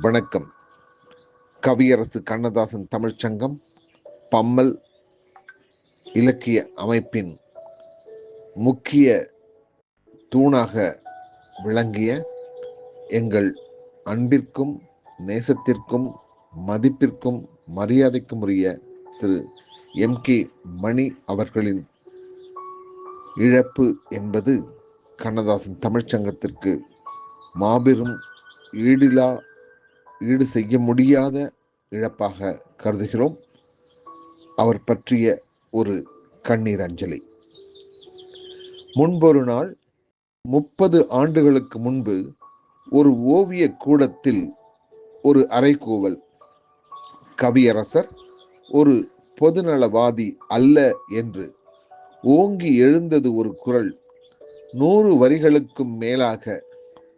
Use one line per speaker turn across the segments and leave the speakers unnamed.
வணக்கம். கவியரசு கண்ணதாசன் தமிழ்ச்சங்கம் பம்மல் இலக்கிய அமைப்பின் முக்கிய தூணாக விளங்கிய எங்கள் அன்பிற்கும் நேசத்திற்கும் மதிப்பிற்கும் மரியாதைக்கும் உரிய திரு. எம். கே. மணி அவர்களின் இழப்பு என்பது கண்ணதாசன் தமிழ்ச்சங்கத்திற்கு மாபெரும் ஈடிலா ஈடு செய்ய முடியாத இழப்பாக கருதுகிறோம். அவர் பற்றிய ஒரு கண்ணீர் அஞ்சலி. முன்பொரு நாள் முப்பது ஆண்டுகளுக்கு முன்பு ஒரு ஓவிய கூடத்தில் ஒரு அறைகூவல். கவியரசர் ஒரு பொதுநலவாதி அல்ல என்று ஓங்கி எழுந்தது ஒரு குரல். நூறு வரிகளுக்கும் மேலாக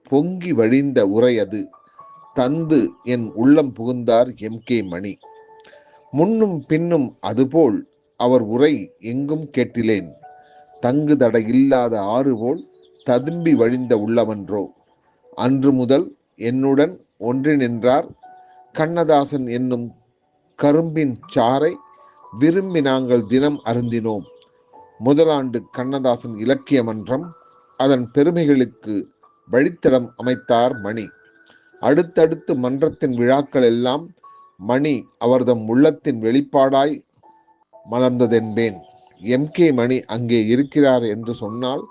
பொங்கி வழிந்த உரை அது. தந்து என் உள்ளம் புகுந்தார் எம் கே மணி. முன்னும் பின்னும் அதுபோல் அவர் உரை எங்கும் கேட்டிலேன். தங்கு தடை இல்லாத ஆறு போல் ததும்பி வழிந்த உள்ளவன்றோ. அன்று முதல் என்னுடன் ஒன்றி நின்றார். கண்ணதாசன் என்னும் கரும்பின் சாறை விரும்பி நாங்கள் தினம் அருந்தினோம். முதலாண்டு கண்ணதாசன் இலக்கிய மன்றம் அதன் பெருமைகளுக்கு வழித்தடம் அமைத்தார் மணி. அடுத்தடுத்து மன்றத்தின் விழாக்கள் எல்லாம் மணி அவர்தம் உள்ளத்தின் வெளிப்பாடாய் மலர்ந்ததென்பேன். எம். கே. மணி அங்கே இருக்கிறார் என்று சொன்னால்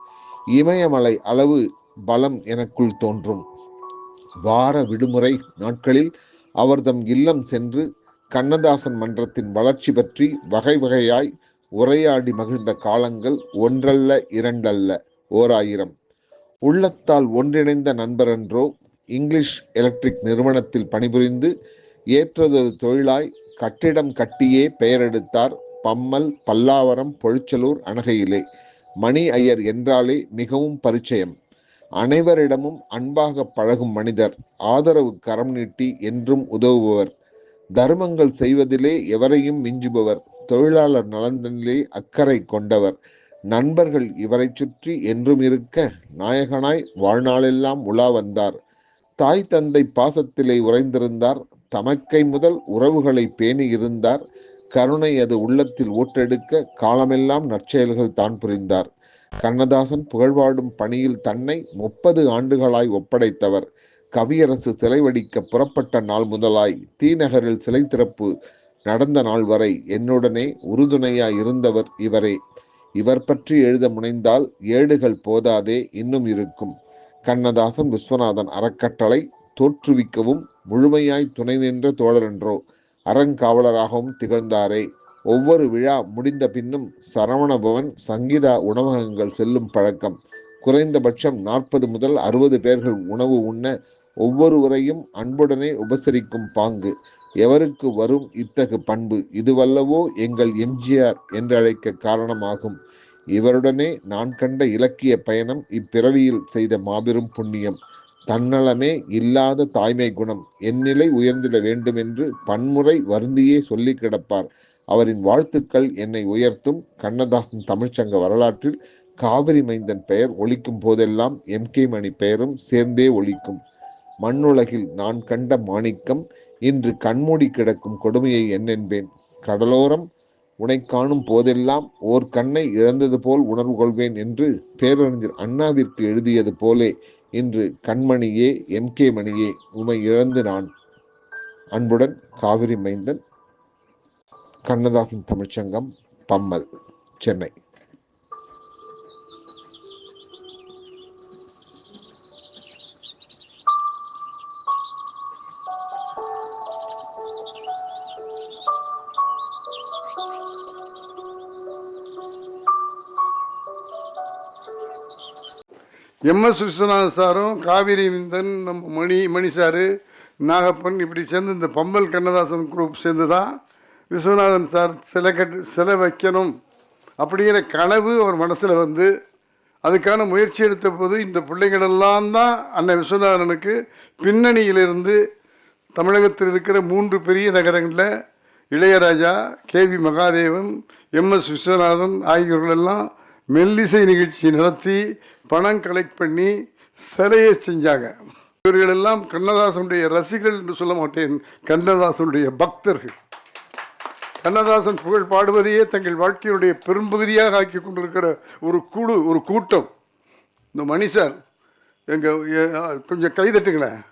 இமயமலை அளவு பலம் எனக்குள் தோன்றும். வார விடுமுறை நாட்களில் அவர்தம் இல்லம் சென்று கண்ணதாசன் மன்றத்தின் வளர்ச்சி பற்றி வகை வகையாய் உரையாடி மகிழ்ந்த காலங்கள் ஒன்றல்ல இரண்டல்ல ஓர் ஆயிரம் உள்ளத்தால் ஒன்றிணைந்த நண்பரென்றோ இங்கிலீஷ் எலக்ட்ரிக் நிறுவனத்தில் பணிபுரிந்து ஏற்றதொரு தொழிலாய் கட்டிடம் கட்டியே பெயரெடுத்தார் பம்மல் பல்லாவரம் பொழிச்சலூர் அணகையிலே. மணி ஐயர் என்றாலே மிகவும் பரிச்சயம். அனைவரிடமும் அன்பாக பழகும் மனிதர். ஆதரவு கரம் நீட்டி என்றும் உதவுபவர். தர்மங்கள் செய்வதிலே எவரையும் மிஞ்சுபவர். தொழிலாளர் நலனிலே அக்கறை கொண்டவர். நண்பர்கள் இவரை சுற்றி என்றும் இருக்க நாயகனாய் வாழ்நாளெல்லாம் உலா வந்தார். தாய் தந்தை பாசத்திலே உறைந்திருந்தார். தமக்கை முதல் உறவுகளை பேணி இருந்தார். கருணை அது உள்ளத்தில் ஊற்றெடுக்க காலமெல்லாம் நற்செயல்கள் தான் புரிந்தார். கண்ணதாசன் புகழ்வாடும் பணியில் தன்னை முப்பது ஆண்டுகளாய் ஒப்படைத்தவர். கவியரசு சிலை வடிக்க புறப்பட்ட நாள் முதலாய் தீநகரில் சிலை திறப்பு நடந்த நாள் வரை என்னுடனே உறுதுணையாய் இருந்தவர் இவரே. இவர் பற்றி எழுத முனைந்தால் ஏடுகள் போதாதே இன்னும் இருக்கும். கண்ணதாசன் விஸ்வநாதன் அறக்கட்டளை தோற்றுவிக்கவும் முழுமையாய் துணை நின்ற தோழரென்றோ அறங்காவலராகவும் திகழ்ந்தாரே. ஒவ்வொரு விழா முடிந்த பின்னும் சரவணபவன் சங்கீதா உணவகங்கள் செல்லும் பழக்கம். குறைந்தபட்சம் நாற்பது முதல் அறுபது பேர்கள் உணவு உண்ண ஒவ்வொருவரையும் அன்புடனே உபசரிக்கும் பாங்கு. எவருக்கு வரும் இத்தகு பண்பு இதுவல்லவோ எங்கள் எம்ஜிஆர் என்றழைக்க காரணமாகும். இவருடனே நான் கண்ட இலக்கிய பயணம் இப்பிறவியில் செய்த மாபெரும் புண்ணியம். தன்னலமே இல்லாத தாய்மை குணம் எந்நிலை உயர்ந்திட வேண்டும் என்று பன்முறை வருந்தியே சொல்லி கிடப்பார். அவரின் வாழ்த்துக்கள் என்னை உயர்த்தும். கண்ணதாசன் தமிழ்ச்சங்க வரலாற்றில் காவிரி மைந்தன் பெயர் ஒழிக்கும் போதெல்லாம் எம் கே மணி பெயரும் சேர்ந்தே ஒழிக்கும் மண்ணுலகில் நான் கண்ட மாணிக்கம் இன்று கண்மூடி கிடக்கும் கொடுமையை என்னென்பேன் கடலோரம் உனை காணும் போதெல்லாம் ஓர் கண்ணை இழந்தது போல் உணர்வு கொள்வேன் என்று பேரறிஞர் அண்ணாவிற்கு எழுதியது போலே இன்று கண்மணியே எம். கே. மணியே உமை இழந்து நான். அன்புடன் காவிரி மைந்தன் கண்ணதாசன் தமிழ்ச்சங்கம் பம்மல் சென்னை.
எம்எஸ் விஸ்வநாதன் சாரும் காவிரி விந்தன் நம்ம மணி மணி சாரு நாகப்பன் இப்படி சேர்ந்து இந்த பம்பல் கண்ணதாசன் குரூப் சேர்ந்து தான் விஸ்வநாதன் சார் சிலை கட்டு சிலை வைக்கணும் அப்படிங்கிற கனவு அவர் மனசில் வந்து அதுக்கான முயற்சி எடுத்த போது இந்த பிள்ளைங்களெல்லாம் தான் அண்ணன் விஸ்வநாதனுக்கு பின்னணியிலிருந்து தமிழகத்தில் இருக்கிற மூன்று பெரிய நகரங்களில் Ilaiyaraaja K V Mahadevan M S Viswanathan ஆகியோர்களெல்லாம் மெல்லிசை நிகழ்ச்சி நடத்தி பணம் கலெக்ட் பண்ணி சிலையை செஞ்சாங்க. இவர்கள் எல்லாம் கண்ணதாசனுடைய ரசிகர்கள் என்று சொல்ல மாட்டேன் கண்ணதாசனுடைய பக்தர்கள். கண்ணதாசன் புகழ் பாடுவதையே தங்கள் வாழ்க்கையுடைய பெரும்பகுதியாக ஆக்கி கொண்டிருக்கிற ஒரு குழு ஒரு கூட்டம். இந்த மணி சார் எங்கள் எ- ஆ, கொஞ்சம் கைதட்டுங்களேன்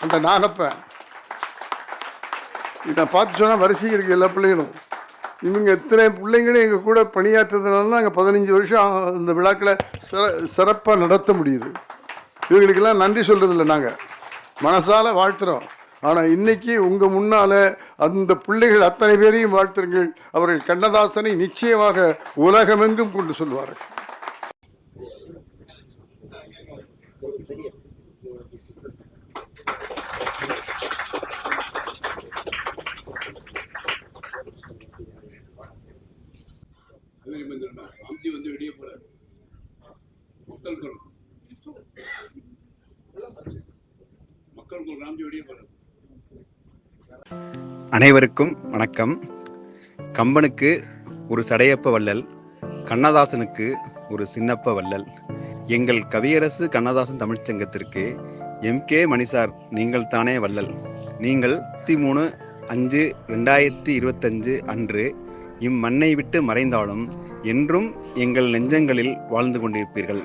அந்த நாகப்பன். இதை பார்த்து சொன்னால் வரிசைக்கு இருக்கு எல்லா பிள்ளைகளும். இவங்க எத்தனை பிள்ளைங்களும் எங்கள் கூட பணியாற்றுறதுனால நாங்கள் பதினஞ்சு வருஷம் இந்த விழாக்களை சிற சிறப்பாக நடத்த முடியுது. இவங்களுக்கெல்லாம் நன்றி சொல்கிறதில்ல நாங்கள் மனசால் வாழ்த்துறோம். ஆனால் இன்னைக்கு உங்கள் முன்னால் அந்த பிள்ளைகள் அத்தனை பேரையும் வாழ்த்துருங்கள் அவர்கள் கண்ணதாசனை நிச்சயமாக உலகமெங்கும் கொண்டு சொல்வார்கள்.
அதே வந்து வெளியே போறாரு. மக்கள் குரல். மக்கள் குரல் ராம்ஜி வெளியே போறாரு.
அனைவருக்கும் வணக்கம். கம்பனுக்கு ஒரு சடையப்ப வள்ளல் கண்ணதாசனுக்கு ஒரு சின்னப்ப வள்ளல். எங்கள் கவியரசு கண்ணதாசன் தமிழ்ச் சங்கத்திற்கு எம். கே. மணிசார் நீங்கள் தானே வள்ளல். நீங்கள் மூணு அஞ்சு ரெண்டாயிரத்தி இருபத்தஞ்சு அன்று இம்மண்ணை விட்டு மறைந்தாலும் என்றும் எங்கள் நெஞ்சங்களில் வாழ்ந்து கொண்டிருப்பீர்கள்.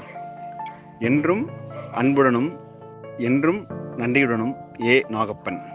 என்றும் அன்புடனும் என்றும் நன்றியுடனும் ஏ நாகப்பன்.